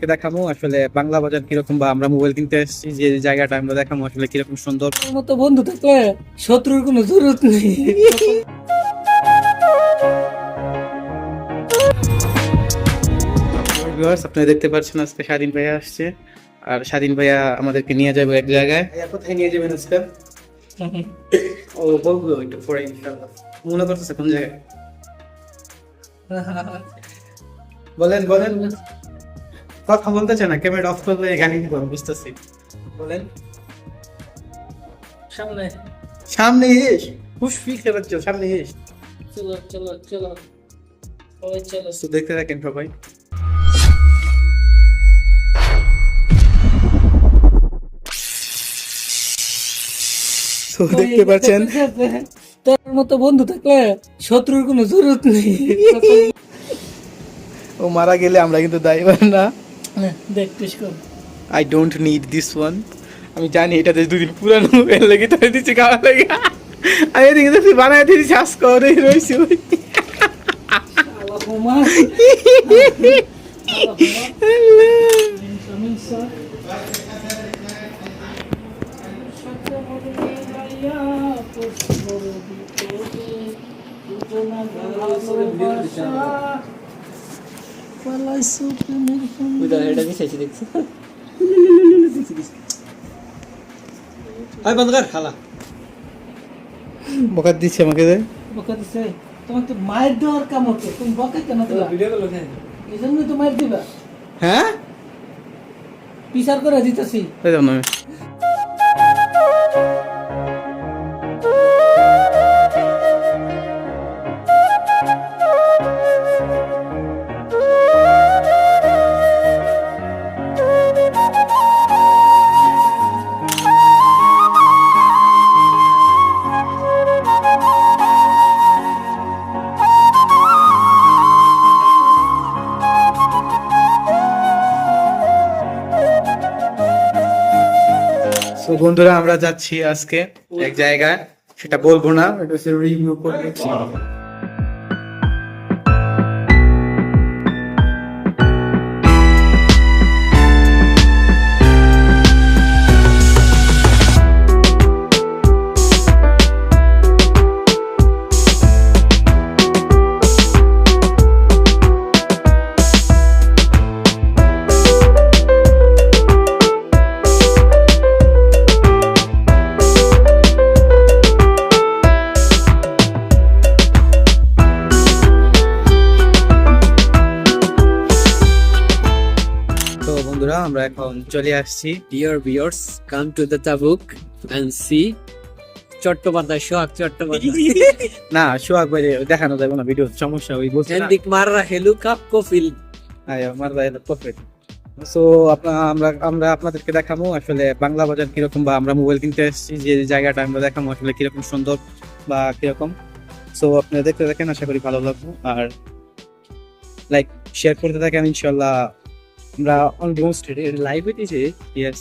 আপনাদেরকে দেখাবো আসলে বাংলা বাজার কীরকম বা আমরা মোবাইল কিনতে এসেছি যে জায়গাটা আমরা দেখাবো আসলে কীরকম সুন্দর। মতো বন্ধু থাকলে শত্রুর কোনো জরুরত নেই। ভিউয়ার্স আপনারা দেখতে পাচ্ছেন আজকে স্বাধীন ভাইয়া আসছে। আর স্বাধীন ভাইয়া আমাদেরকে নিয়ে যাবে এক জায়গায়। কোথায় নিয়ে যাবেন আজকে? ও বলব একটু পরে ইনশাআল্লাহ। মনে করতেছে কোন জায়গায়? বলেন বলেন। কথা বলতে চায় না ক্যামেরা অফ করলে গালি দিব বুঝতেছি। বলেন। সামনে। সামনে এস খুশ খুশফি খেলাচ্ছ সামনে এস। চলো চলো চলো। সবাই চলো। তো দেখতে থাকেন সবাই। তো দেখতে পাচ্ছেন? তোর মতো বন্ধু থাকলে শত্রুর কোনো জরুরত নেই। ও মারা গেলে আমরা কিন্তু দায়ীবার না? দেখ টেস্ট কর। I don't need this one আমি জানি এটাতে দুদিন পুরানো এর লেগে তো দিচ্ছি খাওয়ার লেগে। আমি এদিকে দেখছি বানায় দিয়েছি শ্বাস করে রয়েছি। ওই এটা দেখছি আই বন্ধ কর খালা বকাত দিচ্ছে আমাকে। বকা দিছে তোমার তো মায়ের দেওয়ার কাম হতো তুমি বকা কেন দিবা ভিডিও করল হ্যাঁ এই জন্যই তো মায়ের দিবা হ্যাঁ বিচার করে দিতেছি এই তো বন্ধুরা আমরা যাচ্ছি আজকে এক জায়গায়। সেটা বলব না এটা হচ্ছে রিভিউ করব। আমরা এখন চলে আসছি। Dear viewers come to the Tabuk and সি চট্টোপাধ্যায় সোহাগ চট্টোপাধ্যায়। না সোহাগ ভাই দেখানো যাবে না ভিডিও সমস্যা ওই বলছে। এন্ডিক মাররা হেলু কাপ কফিল। আয় আমার ভাই প্রফিট সো আপনার আমরা আমরা আপনাদেরকে দেখাবো আসলে বাংলা বাজার কীরকম বা আমরা মোবাইল কিনতে এসেছি যে জায়গাটা আমরা দেখাবো আসলে কীরকম সুন্দর বা কীরকম। সো আপনারা দেখতে থাকেন আশা করি ভালো লাগবে। আর লাইক শেয়ার করতে থাকেন ইনশাল্লাহ আমরা অলমোস্ট লাইভ এটিছে ইয়েস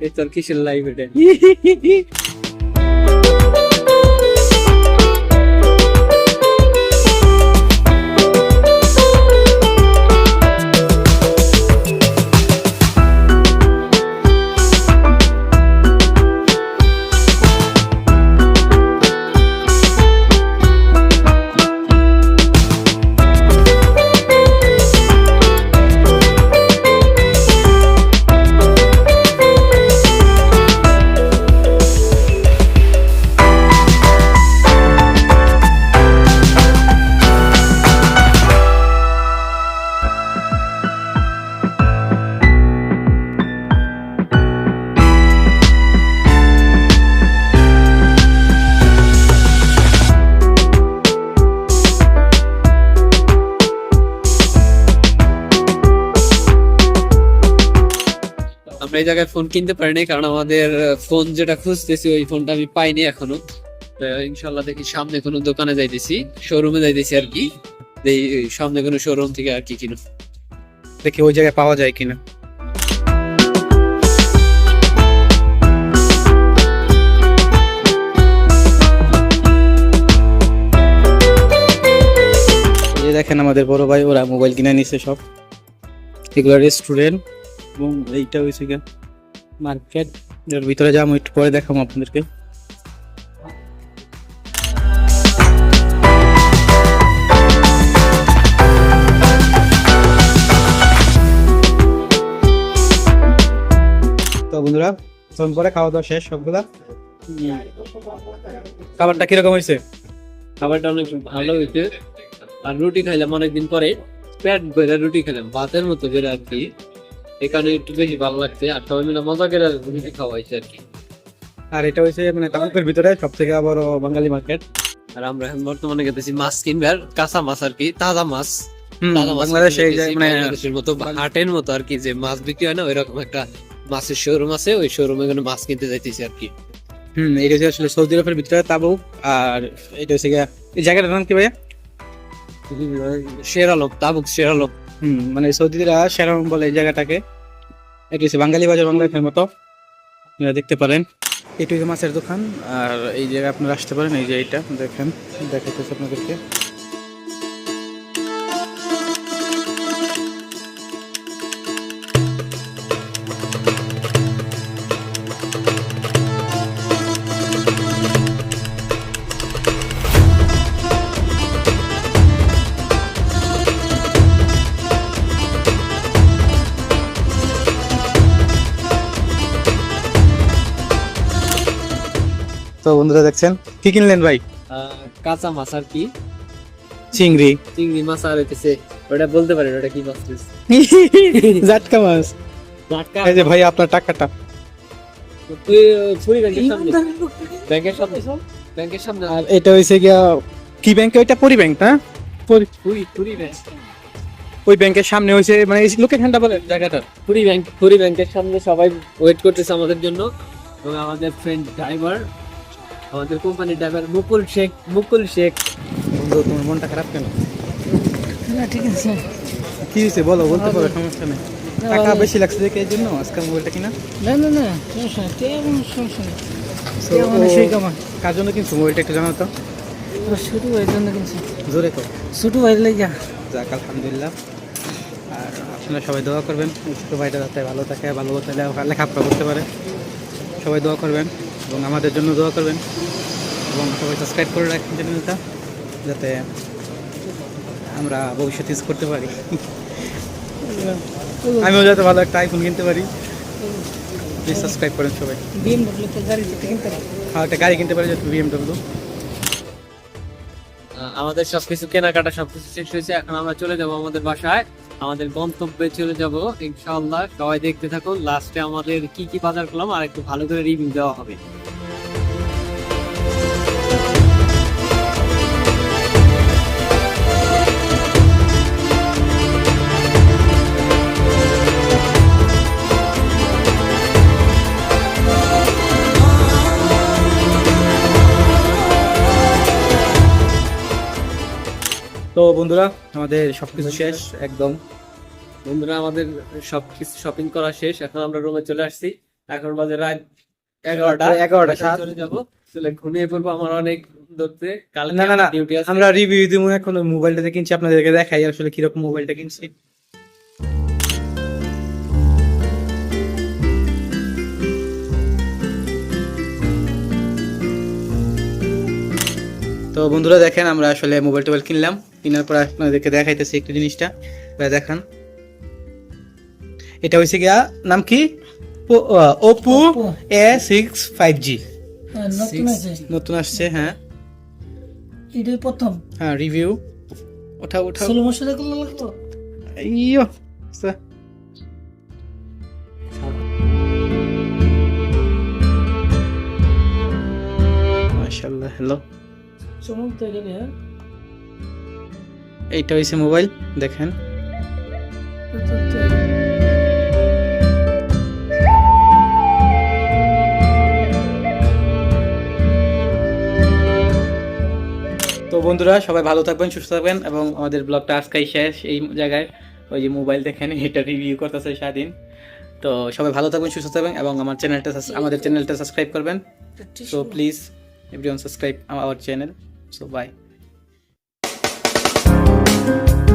এই তোর কিসের লাইভ এটা? এই জায়গায় ফোন কিনতে পারিনি কারণ আমাদের ফোন যেটা খুঁজতেছি ওই ফোনটা আমি পাইনি এখনও। ইনশাল্লাহ দেখি সামনে কোনো দোকানে যাইতেছি শোরুমে যাইতেছি আর কি। সামনে কোনো শোরুম থেকে আর কি কিনো দেখি ওই জায়গায় পাওয়া যায় কিনা। দেখেন আমাদের বড় ভাই, ওরা মোবাইল কিনে নিছে সব। এগুলো রেস্টুরেন্ট এবং এইটা হয়েছে গিয়ে মার্কেট এর ভিতরে যাব একটু পরে দেখাবো আপনাদেরকে। তো বন্ধুরা ফোন করে খাওয়া দাওয়া শেষ সবগুলা। খাবারটা কীরকম হয়েছে? খাবারটা অনেক ভালো হয়েছে। আর রুটি খাইলাম অনেকদিন পরে। পেট ভরে রুটি খেলাম ভাতের মতো করে আর কি। এখানে একটু বেশি ভালো লাগছে। আর সবাই মিলে মজা করে রুটি খাওয়া হয়েছে আর কি। আর এটা হয়েছে মানে ভিতরে সব থেকে বড় বাঙালি মার্কেট আর আমরা এখন বর্তমানে গেতেছি মাছ কিনবে আর কাঁচা মাছ আর কি তাজা মাছ। বাংলাদেশে এই মানে মতো হাটের মতো আর কি যে মাছ বিক্রি হয় না ওইরকম একটা মাছের শোরুম আছে ওই শোরুমে এখানে মাছ কিনতে যাইতেছি আর কি। হুম এটা হচ্ছে আসলে সৌদি আরবের ভিতরে তাবুক আর এটা হচ্ছে এই জায়গাটার নাম কি ভাইয়া? শের আলম তাবুক শের আলম হুম মানে সৌদিরা সেরম বলে এই জায়গাটাকে। এটা হচ্ছে বাঙালি বাজার বাংলাদেশের মতো। আপনারা দেখতে পারেন। এটি হচ্ছে মাছের দোকান। আর এই জায়গায় আপনারা আসতে পারেন। এই যে এইটা, দেখেন, দেখাইতেছে আপনাদেরকে। তো বন্ধুরা দেখছেন কি কিনলেন ভাই? কাঁচা মাছ আর কি? চিংড়ি। চিংড়ি মাছ আর হইতেছে ওটা বলতে পারেন ওটা কি মাছ দিস জাটকা মাছ। জাটকা এই যে ভাই আপনার টাকাটা। তুই ফুরি ব্যাংকের সামনে। ব্যাংকের সামনে। ব্যাংকের সামনে। আর এটা হয়েছে গিয়া কি ব্যাংক? ওইটা পরি ব্যাংক না? পরি ফুরি ফুরি ব্যাংক। ওই ব্যাংকের সামনে হয়েছে মানে এই লোকেশনটা বলে জায়গাটা। ফুরি ব্যাংক ফুরি ব্যাংকের সামনে সবাই ওয়েট করতেছে আমাদের জন্য। এবং আমাদের ফ্রেন্ড ড্রাইভার আমাদের কোম্পানির ড্রাইভার মুকুল শেখ মুকুল শেখ। বন্ধু তোমার মনটা খারাপ কেন? না ঠিক আছে। কি হয়েছে বলো বলতে পারো সমস্যা নেই। টাকা বেশি লাগছে দেখে এই জন্য আজকাল মোবাইলটা কিনা? না না না সমস্যা নেই। তেমন সমস্যা নেই। কামান। কার জন্য কিনছো? মোবাইলটা একটু জানাও তো। ছোট ভাইয়ের জন্য কিনছি। জোরে তো ছোট ভাইয়ের লেগা যাক আলহামদুলিল্লাহ। আর আপনারা সবাই দোয়া করবেন। ছোটো ভাইটা যাতে ভালো থাকে ভালো তাহলে লেখাপড়া করতে পারে। সবাই দোয়া করবেন। এবং আমাদের জন্য দোয়া করবেন এবং সবাই সাবস্ক্রাইব করে রাখবেন চ্যানেলটা যাতে আমরা ভবিষ্যতে ইউজ করতে পারি। আমিও যাতে ভালো একটা আইফোন কিনতে পারি। প্লিজ সাবস্ক্রাইব করেন সবাই। বিএমডব্লিউ তে গাড়ি যেতে কিনতে পারি। আর একটা গাড়ি কিনতে পারি যাতে বিএমডব্লিউ আমাদের সবকিছু কেনাকাটা সবকিছু শেষ হয়েছে এখন আমরা চলে যাব আমাদের বাসায়। আমাদের গন্তব্যে চলে যাব। ইনশাআল্লাহ সবাই দেখতে থাকুন। লাস্টে আমাদের কি কি বাজার করলাম, আর একটু ভালো করে রিভিউ দেওয়া হবে। তো বন্ধুরা আমাদের সবকিছু শেষ একদম। বন্ধুরা আমাদের সবকিছু শপিং করা শেষ। এখন আমরা রুমে চলে আসছি। এখন বাজে রাত এগারোটা। এগারোটা চলে যাব। চলে ঘুমিয়ে পড়ব আমার অনেক ধরতে না, না, না। আমরা রিভিউ দিব এখন ওই মোবাইলটাতে কিনছি আপনাদেরকে দেখাই আসলে কীরকম মোবাইলটা কিনছি। তো বন্ধুরা দেখেন আমরা আসলে মোবাইল টোবাইল কিনলাম। কেনার পর আপনাদেরকে দেখাইতেছি একটু জিনিসটা। দেখান। এটা হয়েছে গিয়া নাম কি? Oppo A six five G নতুন আসছে। হ্যাঁ। এটাই প্রথম। হ্যাঁ রিভিউ ওঠাও ওঠাও। ষোলো মাসে দেখলে লাগতো ইয়ো মাশাআল্লাহ হ্যালো চমক গেলে হ্যাঁ। এইটা হয়েছে মোবাইল দেখেন। তো- বন্ধুরা সবাই ভালো থাকবেন সুস্থ থাকবেন এবং আমাদের ব্লগটা আজকেই শেষ এই জায়গায়। ওই যে মোবাইল দেখেন এটা রিভিউ করতেছে স্বাধীন তো সবাই ভালো থাকবেন সুস্থ থাকবেন এবং আমার চ্যানেলটা আমাদের চ্যানেলটা সাবস্ক্রাইব করবেন। So please everyone subscribe our channel so bye Thank you.